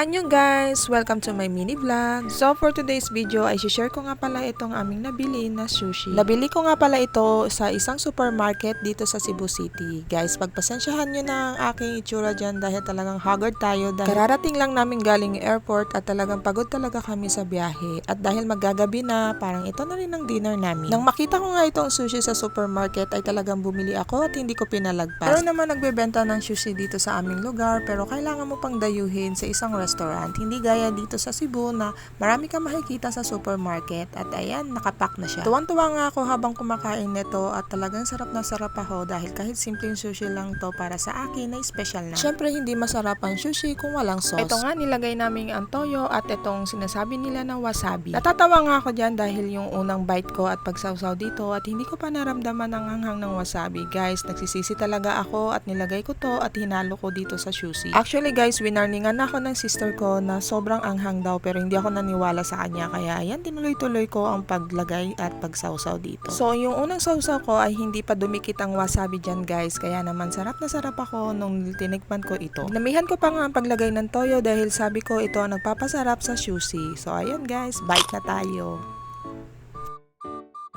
Anyong guys! Welcome to my mini vlog. So for today's video ay share ko nga pala itong aming nabili na sushi. Nabili ko nga pala ito sa isang supermarket dito sa Cebu City. Guys, pagpasensyahan nyo na ang aking itsura dyan dahil talagang haggard tayo dahil kararating lang namin galing airport at talagang pagod talaga kami sa biyahe. At dahil maggagabi na, parang ito na rin ang dinner namin. Nang makita ko nga itong sushi sa supermarket ay talagang bumili ako at hindi ko pinalagpas. Pero naman nagbebenta ng sushi dito sa aming lugar pero kailangan mo pang dayuhin sa isang restaurant. Hindi gaya dito sa Cebu na marami kang makikita sa supermarket at ayan, nakapack na siya. Tuwang-tuwa nga ako habang kumakain nito at talagang sarap na sarap ako dahil kahit simpleng sushi lang to para sa akin ay special na. Siyempre hindi masarap ang sushi kung walang sauce. Ito nga nilagay namin ang toyo at itong sinasabi nila na wasabi. Natatawa nga ako dyan dahil yung unang bite ko at pagsawsaw dito at hindi ko pa naramdaman ang hanghang ng wasabi. Guys, nagsisisi talaga ako at nilagay ko to at hinalo ko dito sa sushi. Actually guys, winarningan na ako ng sister ko na sobrang anghang daw pero hindi ako naniwala sa kanya kaya ayan tinuloy-tuloy ko ang paglagay at pagsawsaw dito. So yung unang sawsaw ko ay hindi pa dumikit ang wasabi dyan guys kaya naman sarap na sarap ako nung tinikman ko ito. Namihan ko pa nga ang paglagay ng toyo dahil sabi ko ito ang nagpapasarap sa sushi. So ayan guys, bite na tayo.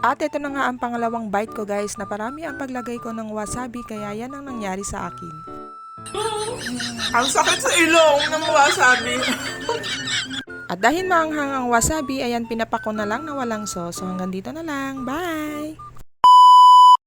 At ito na nga ang pangalawang bite ko guys na parami ang paglagay ko ng wasabi kaya yan ang nangyari sa akin. Ang sakit sa ilong ng wasabi. At dahil maanghang ang wasabi, ayan pinapako na lang na walang sauce. So hanggang dito na lang. Bye!